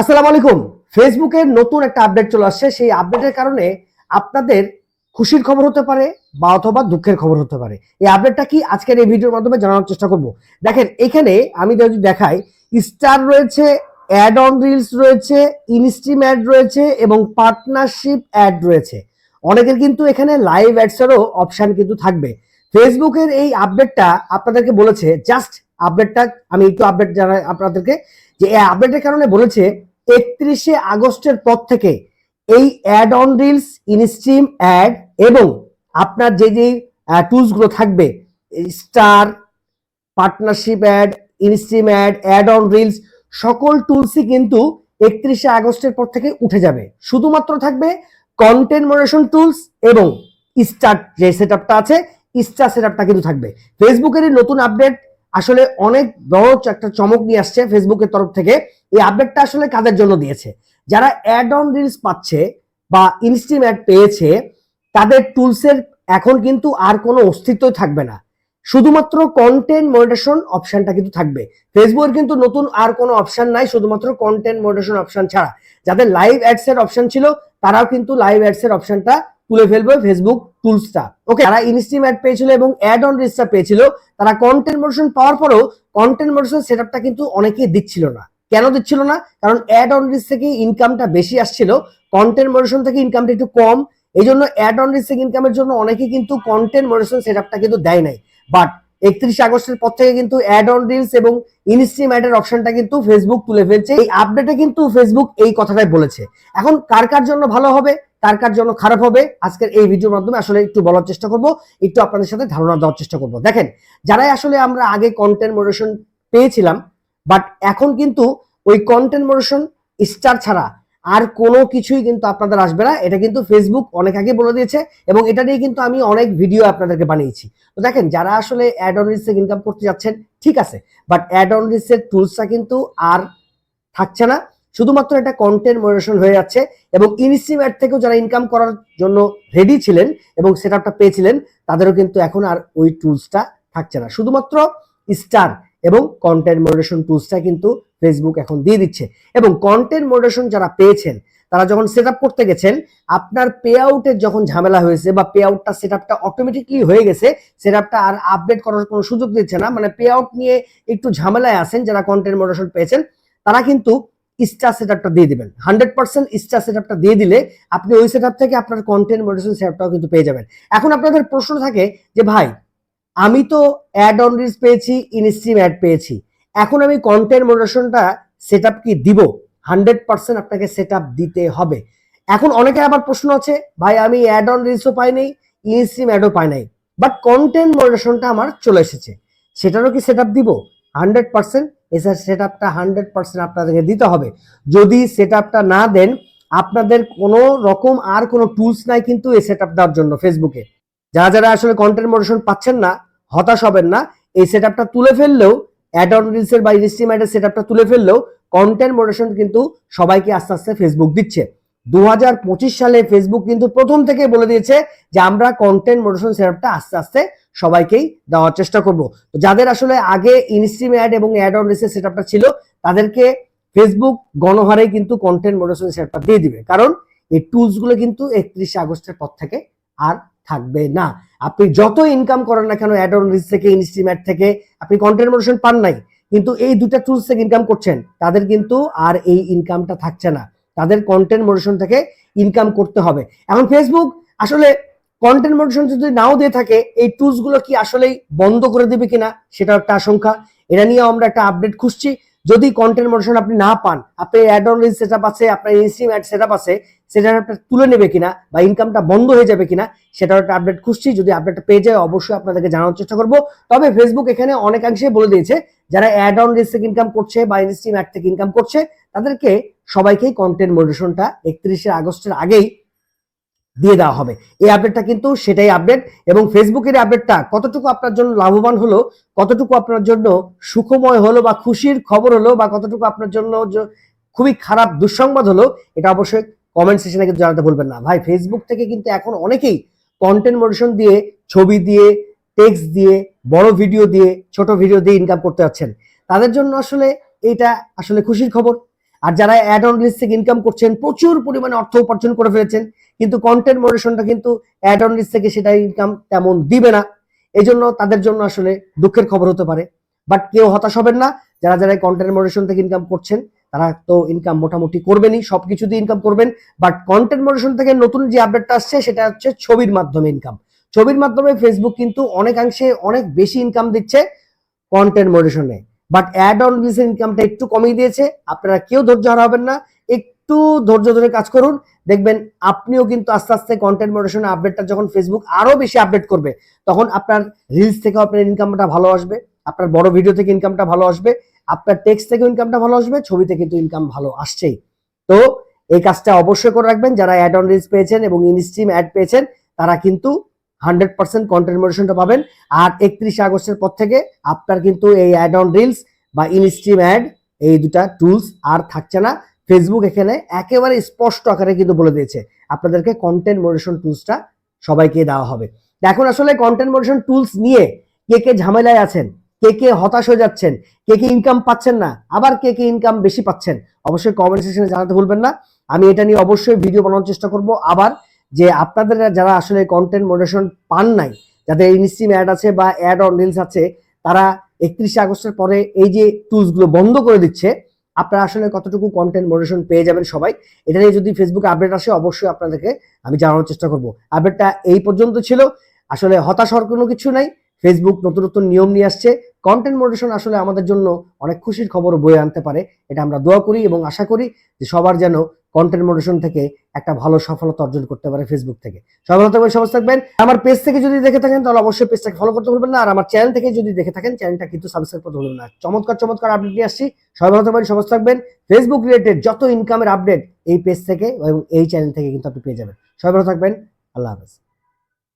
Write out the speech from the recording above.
আসসালামু আলাইকুম। ফেসবুকের নতুন একটা আপডেট চলে আসছে। সেই আপডেটের কারণে আপনাদের খুশির খবর হতে পারে বা অথবা দুঃখের খবর হতে পারে। এই আপডেটটা কি আজকের এই ভিডিওর মাধ্যমে জানানোর চেষ্টা করব? দেখেন, এখানে আমি যদি দেখাই স্টার রয়েছে অ্যাড অন রিলস রয়েছে ইনস্ট্রিম অ্যাড রয়েছে এবং পার্টনারশিপ অ্যাড রয়েছে। অনেকের কিন্তু এখানে লাইভ অ্যাডসেরও অপশান কিন্তু থাকবে। ফেসবুকের এই আপডেটটা আপনাদেরকে বলেছে জাস্ট আপডেটটা আমি একটু আপডেট জানাই আপনাদেরকে, যে এই আপডেটের কারণে বলেছে একত্রিশে আগস্টের পর থেকে এই ad on reels instream ad এবং আপনার যে যে টুলসগুলো থাকবে star partnership ad instream ad ad on reels সকল টুলসই কিন্তু একত্রিশে আগস্টের পর থেকে উঠে যাবে। শুধুমাত্র থাকবে কন্টেন্ট মডারেশন টুলস এবং স্টার যে সেট আছে স্টার সেট কিন্তু থাকবে। ফেসবুকের নতুন আপডেট আসলে অনেক বড় একটা চমক নিয়ে আসছে ফেসবুকের তরফ থেকে। এই আপডেটটা আসলে কাদের জন্য দিয়েছে? যারা অ্যাড অন রিলস পাচ্ছে বা ইনস্টিম অ্যাড পেয়েছে, তাদের টুলসের এখন কিন্তু আর কোনো অস্তিত্ব থাকবে না। শুধুমাত্র কন্টেন্ট মনিটেশন অপশনটা কিন্তু থাকবে। ফেসবুকের কিন্তু নতুন আর কোনো অপশন নাই, শুধুমাত্র কন্টেন্ট মনিটেশন অপশন ছাড়া। যাদের লাইভ অ্যাডস এর অপশন ছিল, তারাও কিন্তু লাইভ অ্যাডস এর অপশনটা তুলে ফেলবে ফেসবুক টুলসটা ওকে যারা ইনস্ট্রিম অ্যাড পেয়েছিল এবং অ্যাড অন রিলসটা পেয়েছিল, তারা কন্টেন্ট মডিশন পাওয়ার পরেও কন্টেন্ট মডিশন সেটআপটা কিন্তু অনেকেই দিচ্ছিল না। কেন দিচ্ছিল না? কারণ অ্যাড অন রিলস থেকে ইনকামটা বেশি আসছিল কন্টেন্ট মডিশন থেকে ইনকামটা একটু কম এই জন্য অ্যাড অন রিলস থেকে ইনকামের জন্য অনেকেই কিন্তু কন্টেন্ট মডিশন সেটআপটা কিন্তু দেয় নাই। বাট একত্রিশ আগস্টের পর থেকে কিন্তু অ্যাড অন রিলস এবং ইনস্ট্রিম অ্যাডের অপশনটা কিন্তু ফেসবুক তুলে ফেলছে। এই আপডেটে কিন্তু ফেসবুক এই কথাটাই বলেছে। এখন কার কার জন্য ভালো হবে? কার কার জন্য খারাপ হবে, আজকের এই ভিডিওর মাধ্যমে আসলে একটু বলার চেষ্টা করব, একটু আপনাদের সাথে ধারণা দেওয়ার চেষ্টা করব। দেখেন, যারাই আসলে আমরা আগে কন্টেন্ট মডারেশন পেয়েছিলাম বাট এখন কিন্তু ওই কন্টেন্ট মডারেশন স্টার ছাড়া আর কোনো কিছুই কিন্তু আপনাদের আসবে না। এটা কিন্তু ফেসবুক অনেক আগে বলে দিয়েছে এবং এটা নিয়ে কিন্তু আমি অনেক ভিডিও আপনাদেরকে বানিয়েছি। তো দেখেন, যারা আসলে অ্যাড অন রিলস ইনকাম করতে যাচ্ছেন, ঠিক আছে বাট অ্যাড অন রিলসের টুলসটা কিন্তু আর থাকছে না। শুধুমাত্র এটা কন্টেন্ট মডারেশন হয়ে যাচ্ছে এবং ইনস্ট্রিম অ্যাড থেকেও যারা ইনকাম করার জন্য রেডি ছিলেন এবং সেটআপটা পেয়েছিলেন, তাদেরও কিন্তু এখন আর ওই টুলসটা থাকছে না। শুধুমাত্র স্টার এবং কন্টেন্ট মডারেশন টুলসটা কিন্তু ফেসবুক এখন দিয়ে দিচ্ছে। এবং কন্টেন্ট মডারেশন যারা পেয়েছেন, তারা যখন সেট করতে গেছেন, আপনার পে আউটের যখন ঝামেলা হয়েছে বা পে আউটটা সেট আপটা অটোমেটিকলি হয়ে গেছে সেট আপটা আর আপডেট করার কোনো সুযোগ দিচ্ছে না মানে পে আউট নিয়ে একটু ঝামেলায় আছেন যারা কন্টেন্ট মডারেশন পেয়েছেন, তারা কিন্তু স্টার সেটআপটা দিয়ে দিবেন। হান্ড্রেড পার্সেন্ট স্টার সেটআপটা দিয়ে দিলে আপনি ওই সেটআপ থেকে আপনার কন্টেন্ট মডারেশন সেটআপটাও কিন্তু পেয়ে যাবেন। এখন আপনাদের প্রশ্ন থাকে যে, ভাই, আমি তো অ্যাড অন রিলস পেয়েছি ইনস্ট্রিম অ্যাড পেয়েছি। এখন আমি কন্টেন্ট মডারেশনটা সেটআপ কি দিব? হান্ড্রেড পার্সেন্ট আপনাকে সেটআপ দিতে হবে। এখন অনেকে আবার প্রশ্ন আছে, ভাই, আমি অ্যাড অন রিলসও পাই নাই ইনস্ট্রিম অ্যাডও পাই নাই। বাট কন্টেন্ট মডারেশনটা আমার চলে এসেছে। সেটারও কি সেটআপ দিব? হান্ড্রেড পার্সেন্ট এসে সেট আপটা হান্ড্রেড পার্সেন্ট আপনাদেরকে দিতে হবে। যদি সেট আপটা না দেন, আপনাদের কোনো রকম আর কোনো টুলস নাই কিন্তু এই সেট আপ দেওয়ার জন্য ফেসবুকে যারা যারা আসলে কন্টেন্ট মোটেশন পাচ্ছেন না, হতাশ হবেন না, এই সেট আপটা তুলে ফেললেও অ্যাড অন রিলসের বা ইনস্ট্রিম অ্যাডের সেট আপটা তুলে ফেললেও কন্টেন্ট মোটেশন কিন্তু সবাইকে আস্তে আস্তে ফেসবুক দিচ্ছে। দু হাজার পঁচিশ সালে ফেসবুক কিন্তু প্রথম থেকে বলে দিয়েছে যে আমরা কন্টেন্ট মডারেশন সেট আপটা আস্তে আস্তে সবাইকেই দেওয়ার চেষ্টা করব। তো যাদের আসলে আগে ইনস্ট্রিম অ্যাড এবং অ্যাড অন রিসের সেটআপটা ছিল, তাদেরকে ফেসবুক গণহারে কিন্তু কন্টেন্ট মডারেশন সেটআপটা দিয়ে দিবে। কারণ এই টুলসগুলো কিন্তু একত্রিশে আগস্টের পর থেকে আর থাকবে না। আপনি যত ইনকাম করেন না কেন অ্যাড অন রিস থেকে ইনস্ট্রিম অ্যাড থেকে, আপনি কন্টেন্ট মডারেশন পান নাই। কিন্তু এই দুটা টুলস থেকে ইনকাম করছেন, তাদের কিন্তু আর এই ইনকামটা থাকছে না। তাদের কন্টেন্ট মডারেশন থেকে ইনকাম করতে হবে। এখন ফেসবুক আসলে কন্টেন্ট মডারেশন যদি নাও দিয়ে থাকে, এই টুলসগুলো কি আসলেই বন্ধ করে দিবে কিনা সেটা একটা আশঙ্কা। এটা নিয়ে আমরা একটা আপডেট খুঁজছি। যদি কন্টেন্ট মডারেশন আপনি না পান আপনি অ্যাড অন রিল সেটআপ আছে, আপনার ইনস্ট্রিম অ্যাড সেটআপ আছে, সেটা আপনার তুলে নেবে কিনা বা ইনকামটা বন্ধ হয়ে যাবে কিনা সেটার একটা আপডেট খুঁজছি। যদি আপডেটটা পেয়ে যায়, অবশ্যই আপনাদেরকে জানানোর চেষ্টা করব। তবে ফেসবুক এখানে অনেকাংশে বলে দিয়েছে যারা অ্যাড অন রিলস থেকে ইনকাম করছে বা ইনস্ট্রিম অ্যাড থেকে ইনকাম করছে, তাদেরকে সবাইকেই কন্টেন্ট মডারেশনটা একত্রিশে আগস্টের আগেই দিয়ে দেওয়া হবে। এই আপডেটটা কিন্তু সেটাই আপডেট এবং ফেসবুকের আপডেটটা কতটুকু আপনার জন্য লাভবান হলো, কতটুকু আপনার জন্য সুখময় হলো বা খুশির খবর হলো বা কতটুকু আপনার জন্য খুবই খারাপ দুঃসংবাদ হলো, এটা অবশ্যই কমেন্ট সেশনে কিন্তু জানাতে ভুলবেন না। ভাই ফেসবুক থেকে কিন্তু এখন অনেকেই কন্টেন্ট মডিশন দিয়ে, ছবি দিয়ে টেক্সট দিয়ে, বড় ভিডিও দিয়ে, ছোট ভিডিও দিয়ে ইনকাম করতে যাচ্ছেন। তাদের জন্য আসলে এটা আসলে খুশির খবর। আর যারা অ্যাড অন রিলস থেকে ইনকাম করছেন, প্রচুর পরিমাণে অর্থ উপার্জন করে ফেলেছেন, কিন্তু কন্টেন্ট মডারেশনটা কিন্তু অ্যাড অন রিলস থেকে সেটা ইনকাম তেমন দিবে না। এই জন্য তাদের জন্য আসলে দুঃখের খবর হতে পারে। বাট কেউ হতাশ হবেন না। যারা যারা কন্টেন্ট মডারেশন থেকে ইনকাম করছেন, তারা তো ইনকাম মোটামুটি করবেনই, সবকিছু দিয়ে ইনকাম করবেন। বাট কন্টেন্ট মডারেশন থেকে নতুন যে আপডেটটা আসছে, সেটা হচ্ছে ছবির মাধ্যমে ইনকাম ছবির মাধ্যমে ফেসবুক কিন্তু অনেকাংশে অনেক বেশি ইনকাম দিচ্ছে কন্টেন্ট মডারেশনে বাট অ্যাড অন রিলসের ইনকামটা একটু কমিয়ে দিয়েছে। আপনারা কেউ ধৈর্য হারাবেন না। একটু ধৈর্য ধরে কাজ করুন। দেখবেন আপনিও কিন্তু আস্তে আস্তে কন্টেন্ট মডারেশনের আপডেটটা যখন ফেসবুক আরও বেশি আপডেট করবে, তখন আপনার রিলস থেকেও আপনার ইনকামটা ভালো আসবে, আপনার বড় ভিডিও থেকে ইনকামটা ভালো আসবে, আপনার টেক্সট থেকে ইনকামটা ভালো আসবে ছবিতে কিন্তু ইনকাম ভালো আসছেই। তো এই কাজটা অবশ্যই করে রাখবেন। যারা অ্যাড অন রিলস পেয়েছেন এবং ইনস্ট্রিম অ্যাড পেয়েছেন, তারা কিন্তু হান্ড্রেড পার্সেন্ট কন্টেন্ট মডারেশনটা পাবেন। আর একত্রিশে আগস্টের পর থেকে আপনার কিন্তু এই অ্যাড অন রিলস বা ইনস্ট্রিম অ্যাড এই দুটা টুলস আর থাকছে না। ফেসবুক এখানে একেবারে স্পষ্ট আকারে কিন্তু বলে দিয়েছে, আপনাদেরকে কন্টেন্ট মডারেশন টুলসটা সবাইকে দেওয়া হবে। এখন আসলে কন্টেন্ট মডারেশন টুলস নিয়ে কে কে ঝামেলায় আছেন, কে কে হতাশ হয়ে যাচ্ছেন, কে কে ইনকাম পাচ্ছেন না, আবার কে কে ইনকাম বেশি পাচ্ছেন, অবশ্যই কমেন্ট সেকশনে জানাতে ভুলবেন না। আমি এটা নিয়ে অবশ্যই ভিডিও বানানোর চেষ্টা করব। আবার যে আপনাদের যারা আসলে কন্টেন্ট মডারেশন পান নাই, যাদের ইনস্ট্রিম অ্যাড আছে বা অ্যাড অন রিলস আছে, তারা একত্রিশে আগস্টের পরে এই যে টুলসগুলো বন্ধ করে দিচ্ছে, আপনারা আসলে কতটুকু কন্টেন্ট মডারেশন পেয়ে যাবেন সবাই, এটা নিয়ে যদি ফেসবুকে আপডেট আসে, অবশ্যই আপনাদেরকে আমি জানানোর চেষ্টা করব। আপডেটটা এই পর্যন্ত ছিল। আসলে হতাশ হওয়ার কোনো কিছু নাই। ফেসবুক নতুন নতুন নিয়ম নিয়ে আসছে। কন্টেন্ট মডারেশন আসলে আমাদের জন্য অনেক খুশির খবর বয়ে আনতে পারে। এটা আমরা দোয়া করি এবং আশা করি যে সবার যেন কন্টেন্ট মডেশন থেকে একটা ভালো সফলতা অর্জন করতে পারে ফেসবুক থেকে। সফলতা করে সবাই থাকবেন আমার পেজ থেকে যদি দেখে থাকেন, তাহলে অবশ্যই পেজটাকে ফলো করতে ভুলবেন না। আর আমার চ্যানেল থেকে যদি দেখে থাকেন চ্যানেলটা কিন্তু সাবস্ক্রাইব করতে ভুলবেন না। চমৎকার চমৎকার আপডেট নিয়ে আসছি। সবাই ভালো থাকবেন সবাই থাকবেন ফেসবুক রিলেটেড যত ইনকামের আপডেট এই পেজ থেকে এবং এই চ্যানেল থেকে কিন্তু আপনি পেয়ে যাবেন। সবাই ভালো থাকবেন আল্লাহ হাফেজ।